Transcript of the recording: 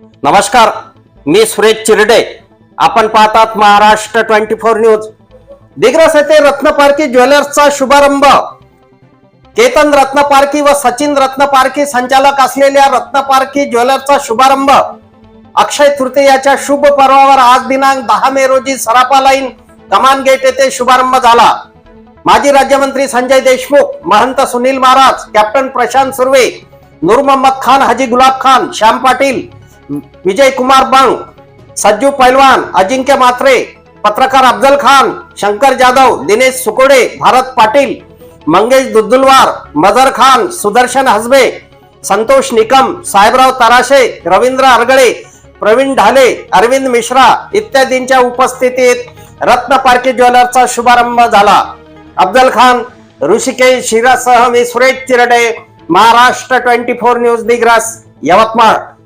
नमस्कार मी सुरेश चिरडे. आपण पाहतात Maharashtra twenty four news. Digras येथे रत्नपारखी ज्वेलर्सचा शुभारंभ. केतन रत्नपारखी व सचिन रत्नपारखी संचालक असलेल्या रत्नपारखी ज्वेलर्सचा शुभारंभ. अक्षय तृतीयाच्या शुभ पर्वावर आज दिनांक दहा मे रोजी सराफा लाईन कमान गेट येथे शुभारंभ झाला. माजी राज्यमंत्री संजय देशमुख महंत सुनील महाराज कॅप्टन प्रशांत सुर्वे नूर मोहम्मद खान हाजी गुलाब खान श्याम पाटील विजय कुमार बंग सज्जू पैलवान अजिंक्य मात्रे पत्रकार अफजल खान शंकर जाधव दिनेश सुकोडे भारत पाटील मंगेश दुद्दुलवार मजर खान सुदर्शन हसबे संतोष निकम साहेबराव तराशे रवींद्र अरगळे प्रवीण ढाले अरविंद मिश्रा इत्यादींच्या उपस्थितीत रत्न पार्के ज्वेलरचा शुभारंभ झाला. अफजल खान ऋषिकेश शिरासह मी Suresh Chirde Maharashtra twenty four news Digras Yavatmal.